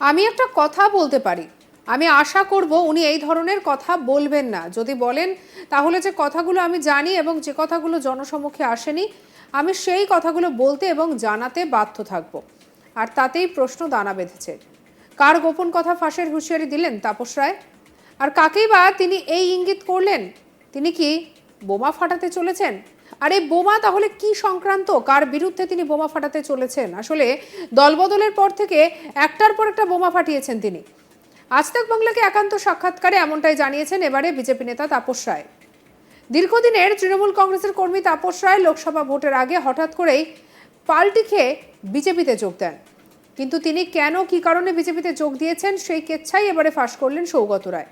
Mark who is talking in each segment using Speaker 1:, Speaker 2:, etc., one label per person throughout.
Speaker 1: আমি একটা কথা বলতে পারি। আমি আশা করব উনি এই ধরনের কথা বলবেন না। যদি বলেন, তাহলে যে কথাগুলো আমি জানি এবং যে কথাগুলো জনসমক্ষে আসেনি, আমি সেই কথাগুলো বলতে এবং জানাতে বাধ্য থাকব। আর তাতেই প্রশ্ন দানা বেঁধেছে। কার গোপন কথা ফাঁসের হুঁশিয়ারি দিলেন তাপস রায়? আর কাকেই বা তিনি এই ইঙ্গিত করলেন? তিনি কি বোমা ফাটাতে চলেছেন? আর এই বোমা, তাহলে কি সংক্রান্ত? কার বিরুদ্ধে তিনি বোমা ফাটাতে চলেছেন? আসলে দলবদলের পর থেকে একটার পর একটা বোমা ফাটিয়েছেন তিনি। আজ তাক বাংলাকে একান্ত সাক্ষাৎকারে এমনটাই জানিয়েছেন এবারে বিজেপি নেতা তাপস রায়। দীর্ঘদিনের তৃণমূল কংগ্রেসের কর্মী তাপস রায় লোকসভা ভোটের আগে হঠাৎ করেই পাল্টি খেয়ে বিজেপিতে যোগ দেন। কিন্তু তিনি কেন, কি কারণে বিজেপিতে যোগ দিয়েছেন, সেই কেচ্ছাই এবারে ফাঁস করলেন সৌগত রায়।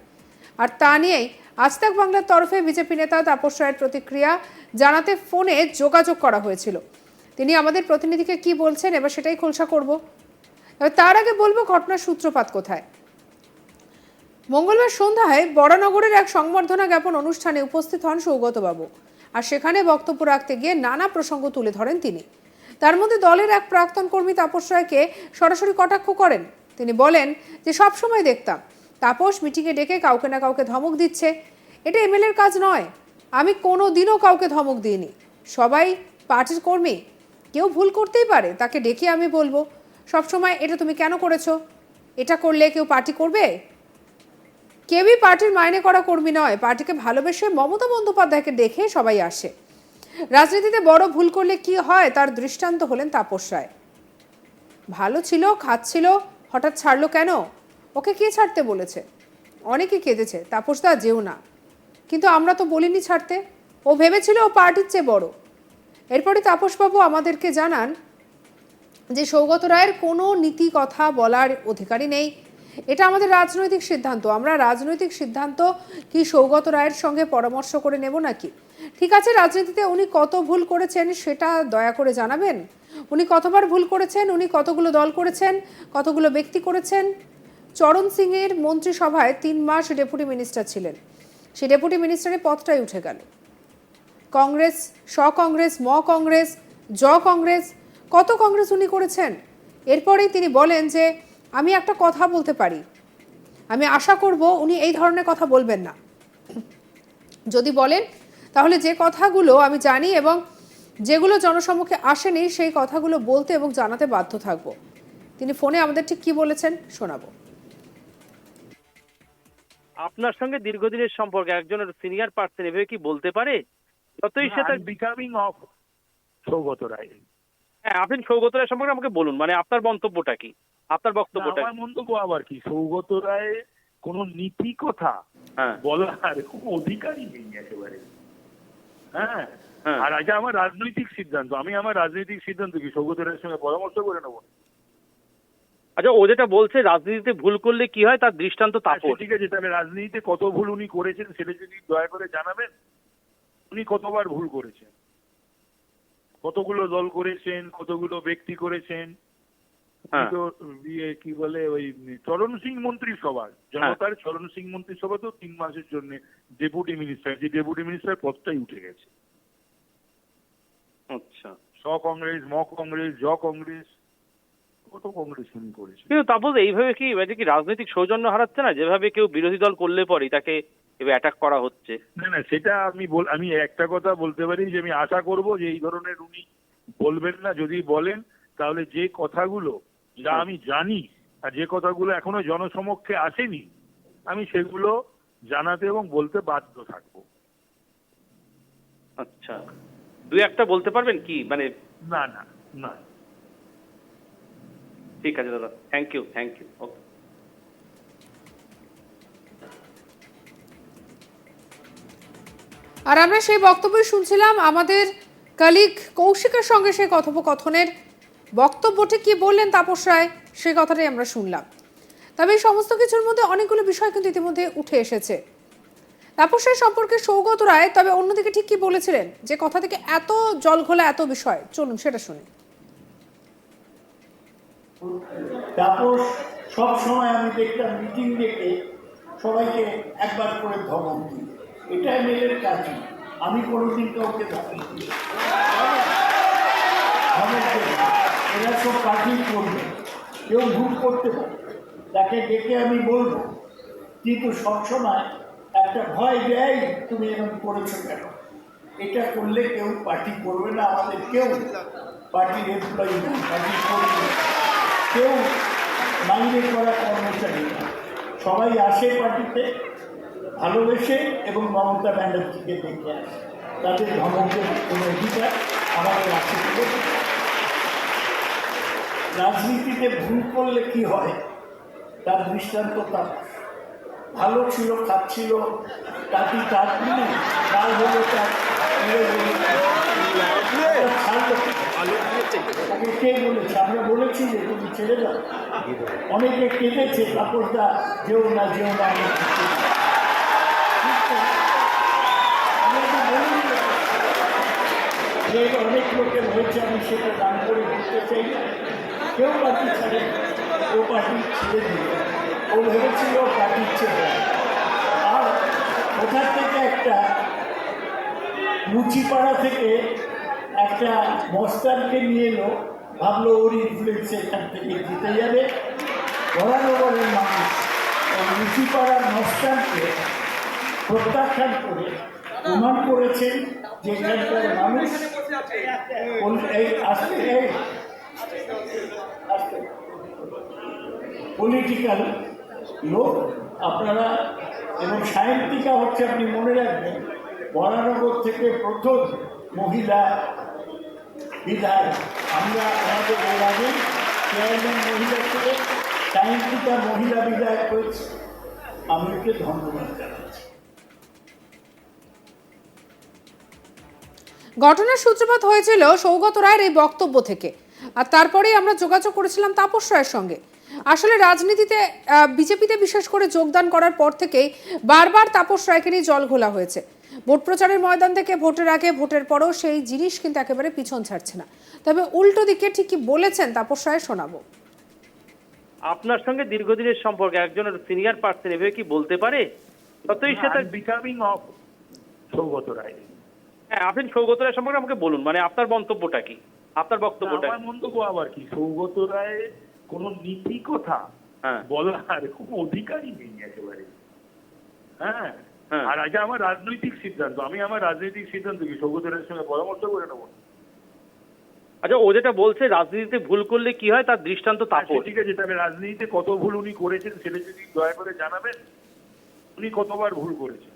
Speaker 1: আর তা নিয়েই আজ তাক বাংলার তরফে বিজেপি নেতা তাপস রায়ের প্রতিক্রিয়া জানাতে ফোনে যোগাযোগ করা হয়েছিল। তিনি আমাদের প্রতিনিধিকে কি বলছেন এবার সেটাই খোলসা করব। তার আগে বলব ঘটনার সূত্রপাত কোথায়। মঙ্গলবার সন্ধ্যায় বড়নগরের এক সংবর্ধনা জ্ঞাপন অনুষ্ঠানে উপস্থিত হন সৌগতবাবু। আর সেখানে বক্তব্য রাখতে গিয়ে নানা প্রসঙ্গ তুলে ধরেন তিনি। তার মধ্যে দলের এক প্রাক্তন কর্মী তাপস রায়কে সরাসরি কটাক্ষ করেন। তিনি বলেন যে সব সময় দেখতাম তাপস মিটিংয়ে ডেকে কাউকে না কাউকে ধমক দিচ্ছে। এটা এমএলএর কাজ নয়। আমি কোনো দিনও কাউকে ধমক দিইনি। সবাই পার্টির কর্মী। কেউ ভুল করতেই পারে, তাকে ডেকে আমি বলব, সবসময় এটা তুমি কেন করেছ? এটা করলে কেউ পার্টি করবে? কেউই পার্টির মাইনে করা কর্মী নয়। পার্টিকে ভালোবেসে মমতা বন্দ্যোপাধ্যায়কে দেখে সবাই আসে। রাজনীতিতে বড় ভুল করলে কি হয় তার দৃষ্টান্ত হলেন তাপস রায়। ভালো ছিল খাচ্ছিল হঠাৎ ছাড়লো কেন? ওকে কে ছাড়তে বলেছে? অনেকে কেঁদেছে, তাপস তাপসদা যেও না। কিন্তু আমরা তো বলিনি ছাড়তে। ও ভেবেছিল ও পার্টির চেয়ে বড়। এরপরে তাপসবাবু আমাদেরকে জানান যে সৌগত রায়ের কোনো নীতি কথা বলার অধিকারই নেই। এটা আমাদের রাজনৈতিক সিদ্ধান্ত। আমরা রাজনৈতিক সিদ্ধান্ত কি সৌগত রায়ের সঙ্গে পরামর্শ করে নেব নাকি? ঠিক আছে, রাজনীতিতে উনি কত ভুল করেছেন সেটা দয়া করে জানাবেন? উনি কতবার ভুল করেছেন? উনি কতগুলো দল করেছেন? কতগুলো ব্যক্তি করেছেন? চরণ সিংয়ের মন্ত্রিসভায় তিন মাস ডেপুটি মিনিস্টার ছিলেন। সেই ডেপুটি মিনিস্টারের পদটাই উঠে গেল। কংগ্রেস স কংগ্রেস ম কংগ্রেস জ কংগ্রেস কত কংগ্রেস উনি করেছেন? এরপরেই তিনি বলেন যে, আমি একটা কথা বলতে পারি। আমি আশা করব উনি এই ধরনের কথা বলবেন না। যদি বলেন, তাহলে যে কথাগুলো আমি জানি এবং যেগুলো জনসম্মুখে আসেনি, সেই কথাগুলো বলতে এবং জানাতে বাধ্য থাকব। তিনি ফোনে আমাদের ঠিক কি বলেছেন শোনাবো।
Speaker 2: আপনার সঙ্গে দীর্ঘদিনের সম্পর্ক একজনের সিনিয়র পার্সন এভাবে কি বলতে পারে? যতই সে তার
Speaker 3: বিকামিং অফ সৌগত রায়।
Speaker 2: হ্যাঁ আপনি সৌগত রায় সম্পর্কে আমাকে বলুন মানে আপনার মন্তব্যটা কি? আপনার বক্তব্যটা
Speaker 3: আমার মন্তব্য আবার কি? সৌগত রায় কোন নীতি কথা
Speaker 2: হ্যাঁ।
Speaker 3: বলার কোনো অধিকারই নেই একেবারে। হ্যাঁ?
Speaker 2: হ্যাঁ।
Speaker 3: আর এটা আমার রাজনৈতিক সিদ্ধান্ত আমি আমার রাজনৈতিক সিদ্ধান্ত কি সৌগত রায়ের সঙ্গে পরামর্শ করে নেব?
Speaker 2: আচ্ছা ও যেটা বলছে রাজনীতিতে ভুল করলে কি হয়? তার দৃষ্টান্ত
Speaker 3: আচ্ছা,
Speaker 2: তাপস।
Speaker 3: ঠিক আছে তাহলে রাজনীতিতে কত ভুল উনি করেছেন সেটা যদি দয়া করে জানাবেন উনি কতবার ভুল করেছেন? কতগুলো দল করেছেন কতগুলো ব্যক্তি করেছেন?
Speaker 2: হ্যাঁ।
Speaker 3: তো ইয়ে কি বলে ওই চরণ সিং মন্ত্রিসভা জনতার চরণ সিং মন্ত্রিসভা তো তিন মাসের জন্য ডেপুটি মিনিস্টার যে ডেপুটি মিনিস্টার পদটাই উঠে গেছে।
Speaker 2: আচ্ছা।
Speaker 3: স কংগ্রেস ম কংগ্রেস জ কংগ্রেস কত কংগ্রেস উনি করেছেন
Speaker 2: কিন্তু তাপস এইভাবে কি এটা কি রাজনৈতিক সৌজন্য হারাচ্ছে না? যেভাবে কেউ বিরোধী দল করলে পরে তাকে অ্যাটাক করা হচ্ছে।
Speaker 3: না না সেটা আমি বল আমি একটা কথা বলতে পারি যে আমি আশা করব যে এই ধরনের উনি বলবেন না যদি বলেন তাহলে যে কথাগুলো যা আমি জানি আর যে কথাগুলো এখনও জনসমক্ষে আসেনি আমি সেগুলো জানাতে এবং বলতে বাধ্য থাকব।
Speaker 2: আচ্ছা। দুই একটা বলতে পারবেন কি? মানে
Speaker 3: না না না।
Speaker 2: ঠিক আছে দাদা thank you thank you okay
Speaker 1: আর আমরা সেই বক্তব্য শুনছিলাম আমাদের কালিক কৌশিকের সঙ্গে সেই কথোপকথনের বক্তব্যটি কি বললেন তাপস রায়, সেই কথাটাই আমরা শুনলাম। তবে এই সমস্ত কিছুর মধ্যে অনেকগুলো বিষয় কিন্তু ইতিমধ্যে উঠে এসেছে। তাপস রায় সম্পর্কে সৌগত রায়, তবে অন্যদিকে ঠিক কি বলেছিলেন? যে কথা থেকে এত জল ঘোলা এত বিষয়, চলুন সেটা শুনি।
Speaker 4: তাপস সব সময় আমি দেখতাম মিটিং ডেকে সবাইকে একবার করে ধমক দিই এটা মেলের কাজ। আমি কোনোদিন কাউকে ধমক। এরা সব পার্টি করবে। কেউ ভুল করতে পারে। তাকে ডেকে আমি বলব, কিন্তু সবসময় একটা ভয় দেয় তুমি এরকম করেছ কেন? এটা করলে কেউ পার্টি করবে না, আমাদের কেউ পার্টির এমপ্লয়ি কর্মী না। কেউ মাইনে করা কর্মচারী না সবাই আসে পার্টিতে, ভালোবেসে এবং মমতা ব্যানার্জিকে দেখে আসে তাদের ধমকের কোনো অধিকার আমাদের আছে মনে। রাজনীতিতে ভুল করলে কি হয়, তার দৃষ্টান্ত তার ভালো ছিল খাচ্ছিল তাকে তার নেই তার হলে তার ছাড়লো? তাকে কে বলেছে? আমরা বলেছি যে তুমি ছেড়ে দাও। অনেকে কেঁদেছে তাপসদা যেও না যেও না যে অনেক লোকের হয়েছে, আমি সেটা দান করে দিতে চাই। কেউ পার্টি ছাড়ে ও পার্টি ছেড়ে দিল। ও ভেবেছিল পার্টির ছেড়ে আর ওখান থেকে একটা মুচিপাড়া থেকে একটা মস্তানকে নিয়ে এলো, ভাবলো ওর ইনফ্লুয়েন্স এখান থেকে জিতে যাবে। বরানগরের মানুষ ওই মুচিপাড়ার মস্তানকে প্রত্যাখ্যান করে প্রমাণ করেছেন যে এখানকার মানুষ এই আজকে এই পলিটিক্যাল লোক, আপনারা এবং সাহিত্যিকা হচ্ছে আপনি মনে রাখবেন, বরানগর থেকে প্রথম মহিলা বিধায়ক আমরা আমাদের চেয়ারম্যান মহিলা সাহিত্যিকা মহিলা বিধায়ক হয়েছে। ধন্যবাদ জানাচ্ছি।
Speaker 1: ঘটনার সূত্রপাত হয়েছিল সৌগত রায়ের এই বক্তব্য থেকে। আর তারপরেই আমরা যোগাযোগ করেছিলাম তাপস রায়ের সঙ্গে। আসলে রাজনীতিতে বিজেপিতে বিশেষ করে যোগদান করার পর থেকেই বারবার তাপস রায়কে নিয়ে জল ঘোলা হয়েছে। ভোট প্রচারের ময়দান থেকে ভোটের আগে ভোটের পরও সেই জিনিস কিন্তু একেবারে পিছন ছাড়ছে না। তবে উল্টো দিকে ঠিকই বলেছেন তাপস রায় শোনাবো।
Speaker 2: আপনার সঙ্গে দীর্ঘদিনের সম্পর্ক একজন সিনিয়র পার্সন এভাবে কি বলতে পারে? ততই সে তার
Speaker 3: বিকামিং অফ সৌগত রায়।
Speaker 2: হ্যাঁ আপনি সৌগত রায় সম্পর্কে আমাকে বলুন মানে আপনার মন্তব্যটা কি? আপনার বক্তব্যটা
Speaker 3: আমার মন্তব্য আবার কি? সৌগত রায় কোনো নীতি কথা
Speaker 2: হ্যাঁ।
Speaker 3: বলার খুব অধিকারই নেই একেবারে। হ্যাঁ। আর আগে আমার রাজনৈতিক সিদ্ধান্ত আমি আমার রাজনৈতিক সিদ্ধান্ত কি? সৌগত রায়ের সঙ্গে পরামর্শ করে নেব?
Speaker 2: আচ্ছা ও যেটা বলছে রাজনীতিতে ভুল করলে কি হয়? তার দৃষ্টান্ত
Speaker 3: আচ্ছা, ঠিক আছে তাহলে রাজনীতিতে কত ভুল উনি করেছেন সেটা যদি দয়া করে জানাবেন। উনি কতবার ভুল করেছেন?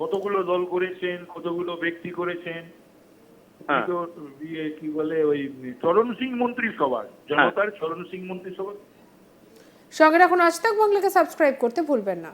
Speaker 3: কতগুলো দল করেছেন কতগুলো ব্যক্তি করেছেন?
Speaker 2: হ্যাঁ।
Speaker 3: তো ইয়ে কি বলে ওই চরণ সিং মন্ত্রিসভা জনতার চরণ সিং মন্ত্রী মন্ত্রিসভা
Speaker 1: সঙ্গে রাখুন আজ তাক বাংলাকে সাবস্ক্রাইব করতে ভুলবেন না।